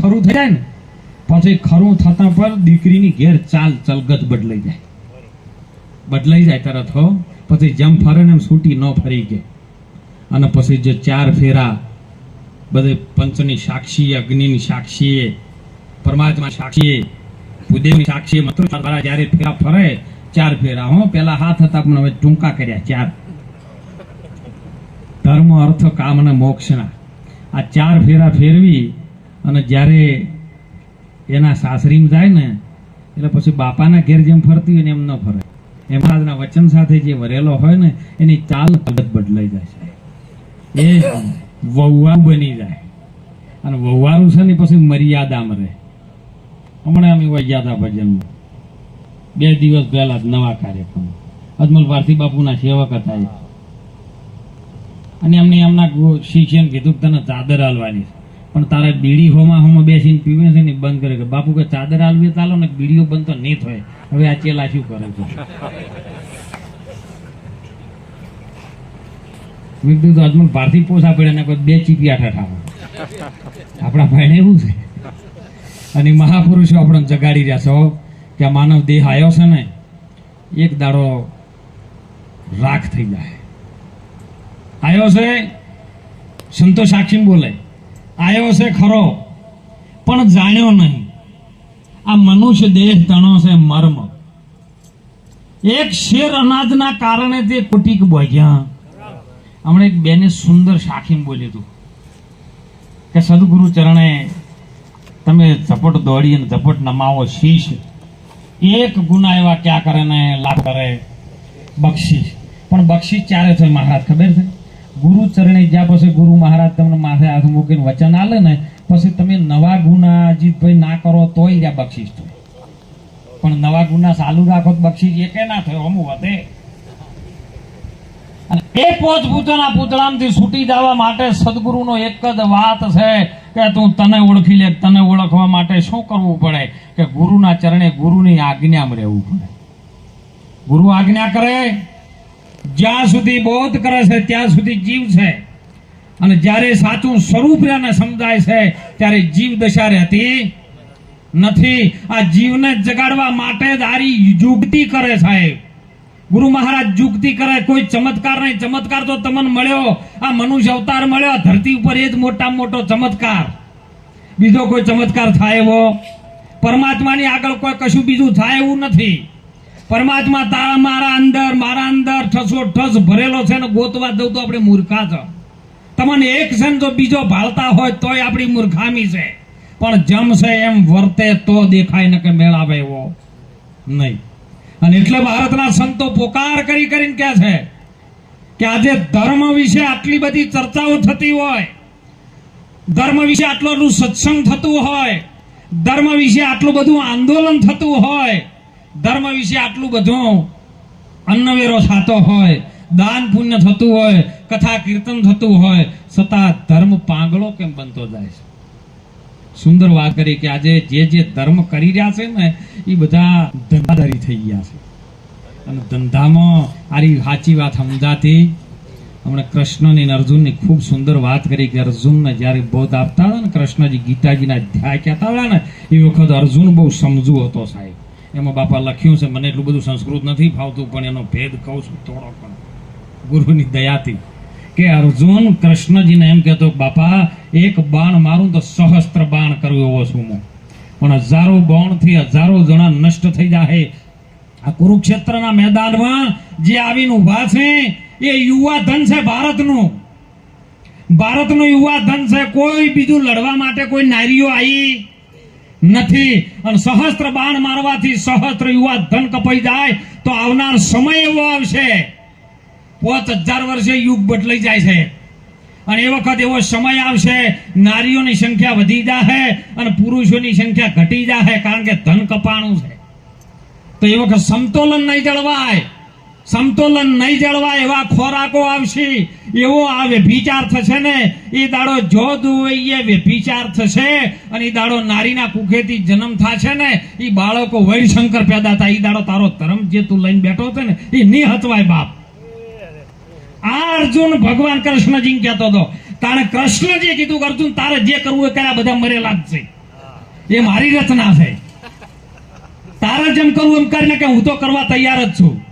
ખરું થઈ જાય ને, પછી ખરું થતા પર દીકરીની ઘેર ચાલ ચલગત બદલાઈ જાય. બદલાઈ જાય તરત હો. પછી જેમ ફરે ને છૂટી ન ફરી ગઈ. અને પછી જે ચાર ફેરા, બધે પંચની સાક્ષી, અગ્નિની સાક્ષીએ પરમાત્મા સાક્ષીએ ભૂદેવની સાક્ષીએ મંત્રો દ્વારા જ્યારે ફેરા ફરે, ચાર ફેરા હો. પેલા હાથ હતા પણ હવે ટૂંકા કર્યા, ચાર. ધર્મ, અર્થ, કામ અને મોક્ષના. આ ચાર ફેરા ફેરવી અને જ્યારે એના સાસરીમાં જાય ને, એટલે પછી બાપાના ઘેર જેમ ફરતી હોય ને એમ ન ફરે. એમના વચન સાથે જે વરેલો હોય ને, એની ચાલ પગત બદલાઈ જાય છે. એ વહુવારું બની જાય. અને વહુવારું છે ને પછી મર્યાદામાં રહે. હમણાં અમે વૈયાદા ભજનમાં. બે દિવસ પહેલા જ નવા કાર્યક્રમ. અજમલ ભારતી બાપુના સેવક હતા અને એમને એમના ગુ- એમ કીધું કે તને ચાદર હાલવાની પણ તારે બીડી હોમાં હોમાં બેસીને પીવે છે ને બંધ કરે કે બાપુ કે ચાદર હાલવી હાલો ને બીડીઓ બંધ તો નહીં થાય. હવે આ ચેલા શું કરે છે? મેં કીધું તો અજમલ ભારતી પોસા પડે ને કોઈ બે ચીપિયા ઠઠાવો આપણા ભાઈને એવું છે. અને મહાપુરુષો આપણને જગાડી રહ્યા છો કે આ માનવ દેહ આવ્યો છે ને, એક દાડો રાખ થઈ જાય. આવ્યો છે? સંતો સાક્ષી બોલે. આવ્યો છે ખરો, પણ જાણ્યો નહીં. આ મનુષ્ય દેહ તણો છે, મર્મ. એક શેર અનાજના કારણે તે કુટીક બોગ્યા. હમણાં એક બેને સુંદર સાખીમ બોલ્યું હતું. કે સદગુરુ ચરણે તમે ઝપટ દોડી અને ઝપટ નમાવો શીશ. એક ગુના એવા ક્યાં કરે ને લાભ કરે? બક્ષીશ. પણ બક્ષીશ ચારે છે, મહારાજ, ખબર છે? ગુરુ ચરણે જ્યાં પછી ગુરુ મહારાજ તમને માથે હાથ મૂકીને વચન આલે ને, પછી તમે નવા ગુના અજીતભાઈ ના કરો તોય ત્યાં બક્ષીશ થાય પણ નવા ગુના ચાલુ રાખો તો એકે ના થયો અમુ વધે. એ પોચ પૂતળા પૂતળામાંથી છૂટી જવા માટે સદગુરુનો એક જ વાત છે કે તું તને ઓળખી લે, તને ઓળખવા માટે શું કરવું પડે? કે ગુરુના ચરણે ગુરુની આજ્ઞામાં રહેવું પડે. ગુરુ આજ્ઞા કરે? જ્યાં સુધી બોધ કરે છે, ત્યાં સુધી જીવ છે. અને જ્યારે સાચું સ્વરૂપ એને સમજાય છે, ત્યારે જીવ દશા રહેતી નથી. આ જીવને જગાડવા માટે જ આરી જુગતી કરે સાહેબ. ગુરુ મહારાજ જુગતી કરે, કોઈ ચમત્કાર નહીં. ચમત્કાર તો તમને મળ્યો. આ મનુષ્ય અવતાર મળ્યો ધરતી ઉપર એ જ મોટા મોટો ચમત્કાર. બીજો કોઈ ચમત્કાર થાય એવો? પરમાત્માની આગળ કોઈ કશું બીજું થાય એવું નથી. પરમાત્મા તારા મારા અંદર મારા અંદર ઠસો ઠસ ભરેલો છે ને ગોતવા દઉં તો આપણે મૂર્ખા છો. તમને એક ક્ષણ જો બીજો ભાળતા હોય તોય આપણી મૂર્ખામી છે. પણ જમશે એમ વર્તે તો દેખાય ને કે મેળાવે એવો નહીં. અને એટલે ભારતના સંતો પોકાર કરી કરીને કહે છે કે આજે ધર્મ વિશે આટલી બધી ચર્ચાઓ થતી હોય, ધર્મ વિશે આટલું સત્સંગ થતું હોય, ધર્મ વિશે આટલું બધું આંદોલન થતું હોય ધર્મ વિશે આટલું બધું અન્નવેરો સાતો હોય, દાન પુણ્ય થતું હોય, કથા કીર્તન થતું હોય, છતાં ધર્મ પાંગળો કેમ બનતો જાય છે? સુંદર વાત કરી કે આજે જે જે ધર્મ કરી રહ્યા છે ને, એ બધા ધંધાધારી થઈ ગયા છે. અને ધંધામાં આરી સાચી વાત સમજાતી. હમણાં કૃષ્ણની અને અર્જુનની ખૂબ સુંદર વાત કરી કે અર્જુનને જ્યારે બોધ આપતા હતા ને, કૃષ્ણજી ગીતાજીના અધ્યાય કહેતા હતા ને, એ વખત અર્જુન બહુ સમજુ હતો સાહેબ. એમાં બાપા લખ્યું છે, મને એટલું બધું સંસ્કૃત નથી ફાવતું, પણ એનો ભેદ કહું છું થોડો પણ. ગુરુની દયાથી. કે અર્જુન કૃષ્ણજીને એમ કહેતો, બાપા, એક બાણ મારું તો સહસ્ત્ર બાણ કરવું એવો છું હું. પણ હજારો બાણથી હજારો જણા નષ્ટ થઈ જાહે. આ કુરુક્ષેત્રના મેદાનમાં જે આવીને ઊભા છે, એ યુવા ધન છે ભારતનું. ભારતનું યુવા ધન છે. કોઈ બીજું લડવા માટે કોઈ નારીઓ આવી નથી. અને સહસ્ત્ર બાણ મારવાથી સહસ્ત્ર યુવા ધન કપાઈ જાય તો આવનાર સમય એવો આવશે. પાંચ હજાર વર્ષે યુગ બદલાઈ જાય છે. અને એ વખત એવો સમય આવશે, નારીઓની સંખ્યા વધી જાહે અને પુરુષોની સંખ્યા ઘટી જાહે કારણ કે ધન કપાણું છે. તો એ વખત સમતોલન નહીં જળવાય. સમતોલન નહીં જળવાય એવા ખોરાકો આવશે. એવો આ વ્યભિચાર થશે ને, એ દાડો જો દુવૈયે વ્યભિચાર થશે અને એ દાડો નારીના કુખેથી જન્મ થશે ને, એ બાળકો વૈરશંકર પેદા થાય. એ દાડો તારો ધર્મ જે તું લઈને બેઠો હતો ને, એ નહીં હતવાય બાપ. આ અર્જુન ભગવાન કૃષ્ણજી કહેતો હતો, તાણે કૃષ્ણ જે કીધું અર્જુન, તારે જે કરવું એ કર્યા બધા મરેલા જ છે. એ મારી રચના છે. તારે જેમ કરવું એમ કરીને કે હું તો કરવા તૈયાર જ છું.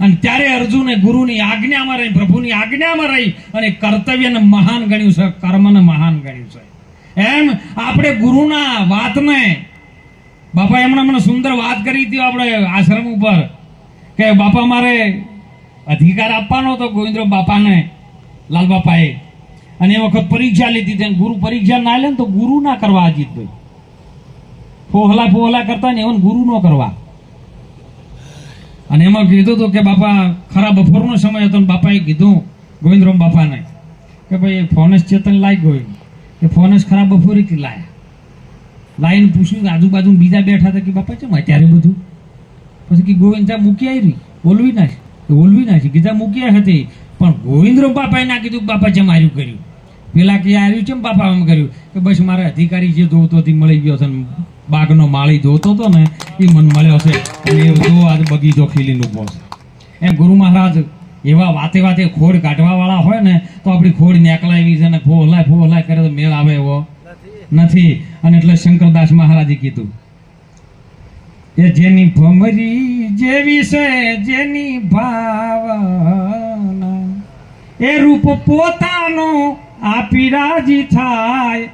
અને ત્યારે અર્જુને ગુરુની આજ્ઞામાં રહી, પ્રભુની આજ્ઞામાં રહી અને કર્તવ્યને મહાન ગણ્યું છે, કર્મને મહાન ગણ્યું છે. એમ આપણે ગુરુના વાતને, બાપા એમણે મને સુંદર વાત કરી હતી આપણે આશ્રમ ઉપર, કે બાપા મારે અધિકાર આપવાનો હતો ગોવિંદ્ર બાપાને લાલ બાપાએ અને એ વખત પરીક્ષા લીધી હતી ગુરુ પરીક્ષા ના લે ને તો ગુરુ ના કરવા અજીતભાઈ ફોહલા ફોહલા કરતા ને એવન ગુરુ નો કરવા. અને એમાં કીધું હતું કે, બાપા, ખરા બપોરનો સમય હતો ને બાપાએ કીધું, ગોવિંદરામ બાપાને, કે ભાઈ ફોનસ ચેતન લાઈ ગયો કે ફોનસ ખરા બપોરે કે લાયા. લાઈને પૂછ્યું કે, આજુબાજુ બીજા બેઠા હતા કે, બાપા, ચમ અત્યારે બધું? પછી કે, ગોવિંદ જા મૂકી આવી બોલવી ના છે. કે, બોલવી ના છે. કીધા, મૂકી હતી. પણ ગોવિંદરામ બાપાએ ના કીધું બાપા, ચમ આર્યું કર્યું? પેલા કે, આર્યું ચેમ બાપા એમ કર્યું? કે, બસ, મારા અધિકારી જે જોતો હતી મળી ગયો ને બાગનો માળી જોતો હતો ને, એ મન મળ્યો છે. અને એ જો આજ બગીચો ખીલીને ઊભો છે. એમ ગુરુ મહારાજ એવા વાતે વાતે ખોડ કાઢવા વાળા હોય ને, તો આપણી ખોડ નેકલાવી છે ને ફોહલાય ફોહલાય કરે તો મેળ આવે એવો. નથી. અને એટલે શંકરદાસ મહારાજે કીધું એ જેની ભમરી જેવી છે, જેની ભાવના, એ રૂપ પોતાનો આપી રાજી થાય.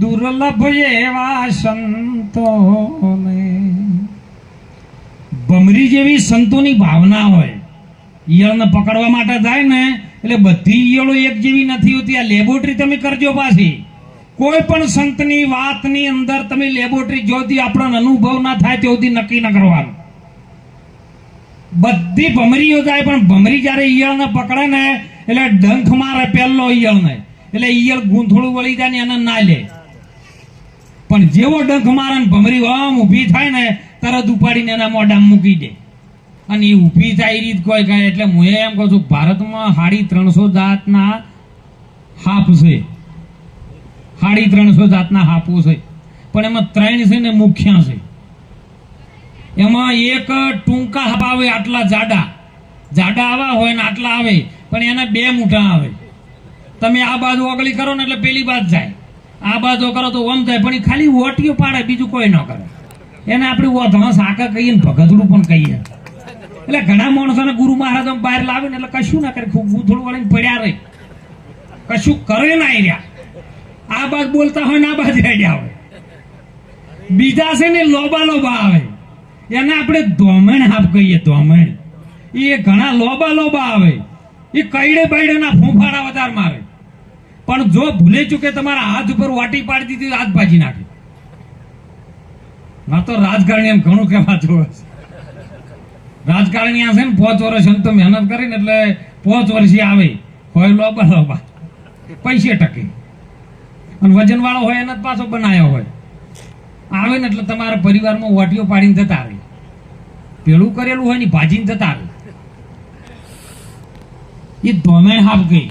દુર્લભ એવા સંતોને. ભમરી જેવી સંતોની ભાવના હોય, ઈયળને પકડવા માટે થાય ને, એટલે બધી ઈયળો એક જેવી નથી હોતી. આ લેબોરેટરી તમે કરજો પાછી. કોઈ પણ સંતની વાતની અંદર તમે લેબોરેટરી જોતી આપણને અનુભવ ના થાય તેવું નક્કી ન કરવાનું. બધી ભમરીઓ જાય, પણ ભમરી જ્યારે ઈયળને પકડે ને, એટલે ડંખ મારે પહેલો ઈયળને. એટલે ઈયળ ગૂંથળું વળી જાય ને એને ના લે પણ જેવો ડંખ મારે ભમરી આમ ઊભી થાય ને, તરત ઉપાડીને એના મોઢામાં મૂકી દે. અને એ ઊભી થાય રીત કોઈ કહે એટલે હું એમ કહું છું, ભારતમાં સાડી ત્રણસો જાતના હાફ છે. સાડી ત્રણસો જાતના હાપો છે. પણ એમાં ત્રણ છે ને મુખ્ય છે. એમાં એક ટૂંકા હાપ આવે, આટલા જાડા. જાડા આવા હોય ને આટલા આવે, પણ એના બે મૂઠા આવે. તમે આ બાજુ ઓગળી કરો ને એટલે પેલી બાજુ જાય. આ બાજુ કરો તો ઓમ થાય, પણ ખાલી ઓટીઓ પાડે, બીજું કોઈ ન કરે. એને આપણે ઓધણા સાકા કહીએ ને ભગતડું પણ કહીએ. એટલે ઘણા માણસોને ગુરુ મહારાજ બહાર લાવે ને એટલે કશું ના કરે, ખૂબ ગૂંથળું વળીને પડ્યા રહે. કશું કરે ના રહ્યા. આ બાજ બોલતા હોય ને આ બાજ હેડ્યા હોય. બીજા છે ને લોબા લોબા આવે. એને આપણે ધોમણ હાફ કહીએ, ધોમણ. એ ઘણા લોબા લોબા આવે. એ કઈડે બૈડે ના ફૂંફાડા વધારે મારે. પણ જો ભૂલે ચૂકે તમારા હાથ ઉપર વાટી પાડી દીધી હાથ ભાજી નાખે. ના તો રાજકારણી એમ ઘણું કહેવા જોવે રાજકારણી આ છે ને પાંચ વર્ષ એમ તો મહેનત કરીને એટલે પાંચ વર્ષે આવે. હોય લોબા લોબા. પૈસે ટકે. અને વજન વાળો હોય એને જ પાછો બનાવ્યો હોય. આવે ને એટલે તમારા પરિવારમાં વાટીઓ પાડીને જતા આવે. પેલું કરેલું હોય ને ભાજીને જતા આવે. એ ધોમેણ હાફ ગઈ.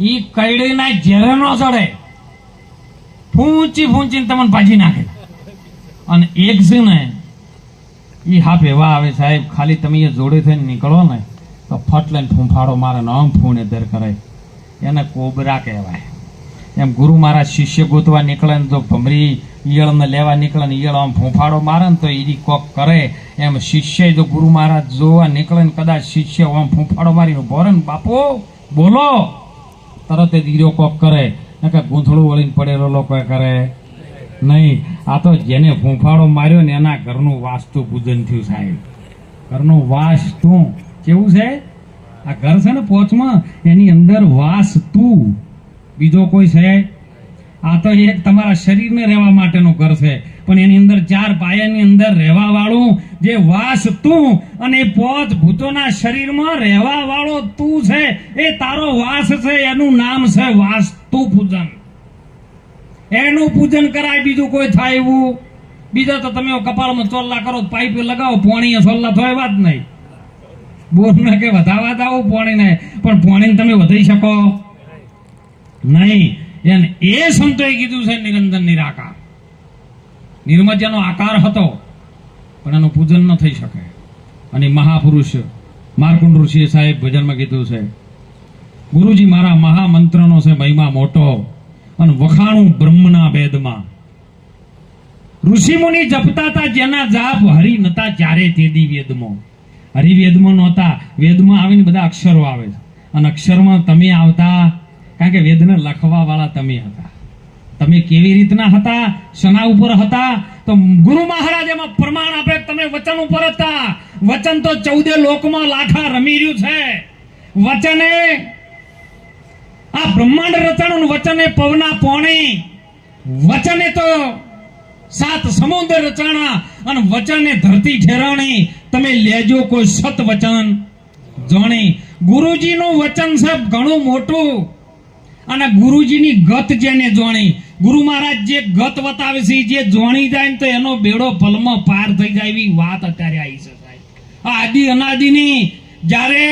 ઈ કઈડીના ઝેરે નો ચડે. ફૂંચી ફૂંચીને તમને ભાજી નાખે. અને એક છે ને એ હાફ એવા આવે સાહેબ, ખાલી તમે એ જોડે થઈને નીકળો ને, તો ફટ ફૂંફાડો મારે નામ ફૂણે દર કરાય એને કોબરા કહેવાય. એમ ગુરુ મારા શિષ્ય ગોતવા નીકળે ને તો ભમરી ઈયળને લેવા નીકળે ને ઈયળ આમ ફૂંફાડો મારે ને તો એ કોક કરે. એમ શિષ્ય જો ગુરુ મહારાજ જોવા નીકળે ને કદાચ શિષ્ય આમ ફૂંફાડો મારી ભોરે ને, બાપુ, બોલો. તરત જ હીરો કોક કરે. કે ગૂંથળું વળીને પડેલો લોકો કરે. નહીં. આ તો જેને ફૂંફાળો માર્યો ને એના ઘરનું વાસ્તુ પૂજન થયું સાહેબ. ઘરનું વાસ્તુ. કેવું છે? આ ઘર છે ને પોચમાં? એની અંદર વાસ્તુ. બીજો કોઈ છે? આ તો એક તમારા શરીરને રહેવા માટેનું ઘર છે. પણ એની અંદર ચાર પાયાની અંદર રહેવા વાળું જે તું અને પોત ભૂતોના શરીરમાં રહેવા વાળો તું છે. એ તારો વાસ છે, એનું નામ છે વાસ્તુ પૂજન એનું પૂજન કરાય, બીજું કોઈ થાય એવું. બીજા તો તમે કપાળમાં ચોલ્લા કરો, પાઇપ લગાવો, પોણીએ ચોલ્લા થાય વાત નહીં. બોરને કે વધાવા દાવો પોણી ને પણ પોણીને તમે વધારી શકો? નહીં. એને એ સંતોએ કીધું છે નિરંજન નિરાકાર. નિર્મજ્યનો આકાર હતો, પણ એનું પૂજન ન થઈ શકે. અને મહાપુરુષ માર્કુંડ ઋષિએ સાહેબ ભજનમાં કીધું છે, ગુરુજી, મારા મહામંત્રનો છે મહિમા મોટો અને વખાણું બ્રહ્મના વેદમાં. ઋષિમુનિ જપતા હતા જેના જાપ હરિ નતા ચારે તેદી વેદમાં. હરિ વેદમાં નહોતા. વેદમાં આવીને બધા અક્ષરો આવે છે. અને અક્ષરમાં તમે આવતા કારણ કે વેદને લખવા વાળા તમે હતા. તમે કેવી રીતના હતા? શના ઉપર હતા? તો ગુરુ મહારાજ એમાં પ્રમાણ આપે તમે વચન ઉપર હતા. વચન તો ચૌદે લોકમાં લાખા રમી રહ્યું છે. વચને આ બ્રહ્માંડ રચાણું વચને પવના પોણી. વચને તો સાત સમુદ્ર રચાણા અને વચને ધરતી ઠેરાણી તમે લેજો કોઈ સત વચન. જાણી ગુરુજીનું વચન છે ઘણું મોટું. અને ગુરુજીની ગત જેને જોણી. ગુરુ મહારાજ જે ગત બતાવે છે જે જોણી જાય ને તો એનો બેડો પલમાં પાર થઈ જાય એવી વાત અત્યારે આવી છે સાહેબ. આ આદિ અનાદિની જ્યારે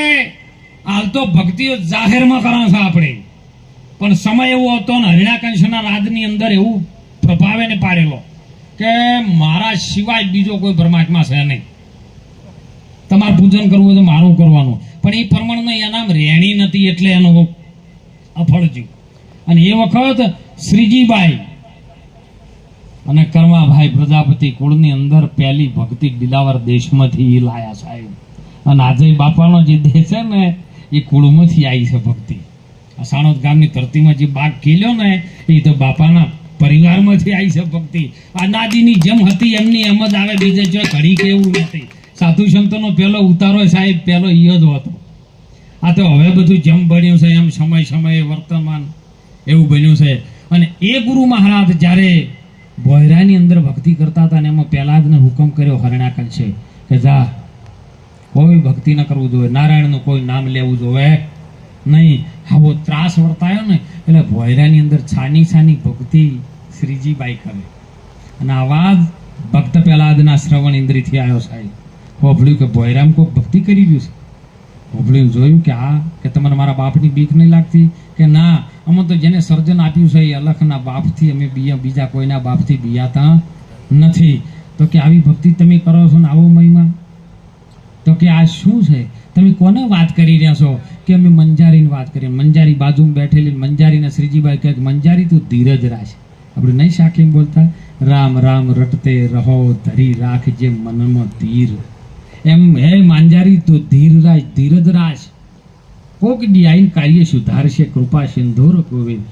હાલ તો ભક્તિઓ જાહેરમાં કરે છે આપણે. પણ સમય એવો હતો ને હરિણાકંશના રાજની અંદર એવું પ્રભાવે ને પાડેલો કે મારા સિવાય બીજો કોઈ પરમાત્મા છે નહીં. તમારે પૂજન કરવું હોય તો મારું કરવાનું. પણ એ પ્રમાણમાં એના રેણી નથી એટલે એનો અફળજ્યું અને એ વખત શ્રીજીબાઈ અને કર્માભાઈ પ્રજાપતિ કુળની અંદર પહેલી ભક્તિ દિલાવર દેશમાંથી એ લાયા સાહેબ. અને આજે બાપાનો જે દેશ છે ને, એ કુળમાંથી આવી છે ભક્તિ. આ સાણોદ ગામની ધરતીમાં જે બાગ ખીલ્યો ને, એ તો બાપાના પરિવારમાંથી આવી છે ભક્તિ. આ નાદીની જેમ હતી, એમની એમ જ આવે બીજે જો ઘડી કે એવું નથી. સાધુ સંતોનો પહેલો ઉતારો સાહેબ, પહેલો ઈ જ હતો. આ તો હવે બધું જેમ બન્યું છે, એમ સમય સમયે વર્તમાન એવું બન્યું છે. અને એ ગુરુ મહારાજ જ્યારે ભોયરાની અંદર ભક્તિ કરતા હતા ને એમાં પહેલા જ હુકમ કર્યો હરણાકલ છે કે જા, કોઈ ભક્તિ ન કરવું જોઈએ, નારાયણનું કોઈ નામ લેવું જોઈએ. નહીં, આવો ત્રાસ વર્તાયો ને, એટલે ભોયરાની અંદર છાની છાની ભક્તિ શ્રીજીબાઈ કરે. અને આવાજ ભક્ત પહેલાદના શ્રવણ ઇન્દ્રિયથી આવ્યો સાહેબ. હોભળ્યું કે ભોયરામ કોઈ ભક્તિ કરી રહ્યું છે? હોભળ્યું જોયું કે હા કે તમને મારા બાપની બીક નહીં લાગતી? કે ના, અમે તો જેને સર્જન આપ્યું છે એ અલખના બાપથી અમે બીજા બીજા કોઈના બાપથી બિયાતા નથી. તો કે આવી ભક્તિ તમે કરો છો ને આવો મહિમા? તો કે આ શું છે? તમે કોને વાત કરી રહ્યા છો? કે અમે મંજારીની વાત કરીએ. મંજારી બાજુમાં બેઠેલી, મંજારીને શ્રીજીભાઈ કહે મંજારી તું ધીરજ રાખ આપણે નહીં શાખી બોલતા? રામ રામ, રટતે રહો, ધરી રાખજે મનમાં ધીર એમ હે માંજારી તો ધીરરાજ ધીરજરાજ. કોક ડી આઈન કાર્ય સુધારશે કૃપા સિંધુર ગોવિંદ.